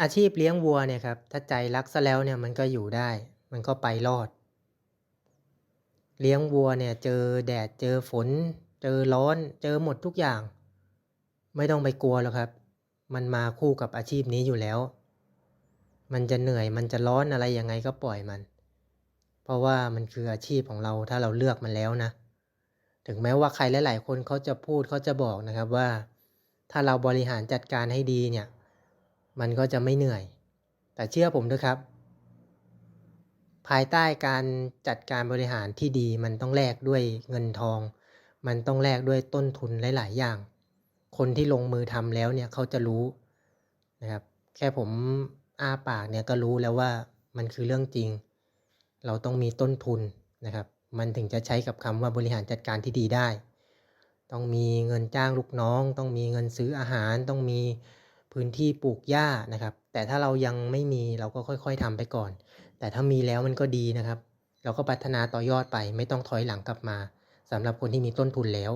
อาชีพเลี้ยงวัวเนี่ยครับถ้าใจรักซะแล้วเนี่ยมันก็อยู่ได้ มันก็ไปรอด เลี้ยงวัวเนี่ยเจอแดดเจอฝน เจอร้อน เจอหมดทุกอย่าง ไม่ต้องไปกลัวหรอกครับ มันมาคู่กับอาชีพนี้อยู่แล้ว มันจะเหนื่อยมันจะร้อนอะไรยังไงก็ปล่อยมัน เพราะว่ามันคืออาชีพของเราถ้าเราเลือกมันแล้วนะ ถึงแม้ว่าใครหลาย ๆ คนเขาจะพูดเขาจะบอกนะครับว่า ถ้าเราบริหารจัดการให้ดีเนี่ย มันก็จะไม่เหนื่อย แต่เชื่อผมด้วยครับ ภายใต้การจัดการบริหารที่ดีมันต้องแลกด้วยเงินทอง มันต้องแลกด้วยต้นทุนหลาย ๆ อย่าง คนที่ลงมือทำแล้วเนี่ยเขาจะรู้นะครับ แค่ผมอ้าปากเนี่ยก็รู้แล้วว่ามันคือเรื่องจริง เราต้องมีต้นทุนนะครับ มันถึงจะใช้กับคำว่าบริหารจัดการที่ดีได้ ต้องมีเงินจ้างลูกน้อง ต้องมีเงินซื้ออาหาร ต้องมี พื้นที่ปลูกหญ้านะครับ แต่ถ้าเรายังไม่มีเราก็ค่อย ๆทำไปก่อน แต่ถ้ามีแล้วมันก็ดีนะครับ เราก็พัฒนาต่อยอดไปไม่ต้องถอยหลังกลับมาสำหรับคนที่มีต้นทุนแล้ว